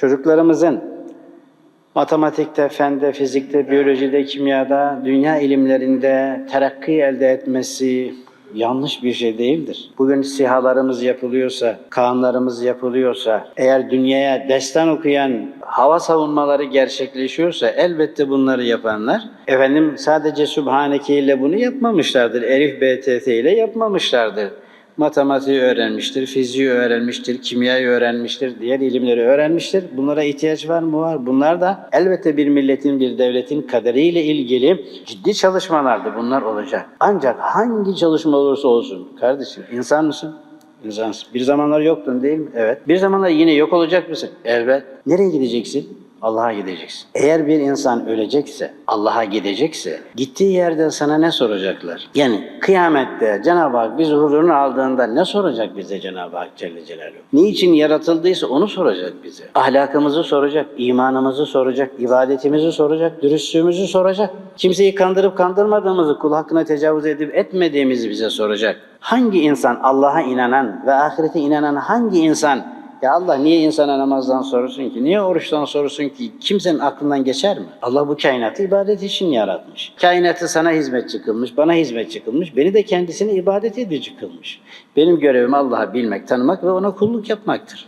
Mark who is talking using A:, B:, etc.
A: Çocuklarımızın matematikte, fende, fizikte, biyolojide, kimyada, dünya ilimlerinde terakki elde etmesi yanlış bir şey değildir. Bugün sihalarımız yapılıyorsa, kanlarımız yapılıyorsa, eğer dünyaya destan okuyan hava savunmaları gerçekleşiyorsa elbette bunları yapanlar efendim sadece Sübhaneke ile bunu yapmamışlardır. Elif BTT ile yapmamışlardır matematiği öğrenmiştir, fiziği öğrenmiştir, kimyayı öğrenmiştir, diğer ilimleri öğrenmiştir. Bunlara ihtiyaç var mı? Var. Bunlar da elbette bir milletin, bir devletin kaderiyle ilgili ciddi çalışmalardı. Bunlar olacak. Ancak hangi çalışma olursa olsun kardeşim, insan mısın? İnsansın. Bir zamanlar yoktun değil mi? Evet. Bir zamanlar yine yok olacak mısın? Evet. Nereye gideceksin? Allah'a gideceksin. Eğer bir insan ölecekse, Allah'a gidecekse, gittiği yerde sana ne soracaklar? Yani kıyamette Cenab-ı Hak bizi huzuruna aldığında ne soracak bize Cenab-ı Hak Celle Celaluhu? Niçin yaratıldıysa onu soracak bize. Ahlakımızı soracak, imanımızı soracak, ibadetimizi soracak, dürüstlüğümüzü soracak. Kimseyi kandırıp kandırmadığımızı, kul hakkına tecavüz edip etmediğimizi bize soracak. Hangi insan Allah'a inanan ve ahirete inanan hangi insan ya Allah niye insana namazdan sorursun ki? Niye oruçtan sorursun ki? Kimsenin aklından geçer mi? Allah bu kainatı ibadet için yaratmış. Kainatı sana hizmetçi kılmış, bana hizmetçi kılmış, beni de kendisine ibadet edici kılmış. Benim görevim Allah'ı bilmek, tanımak ve ona kulluk yapmaktır.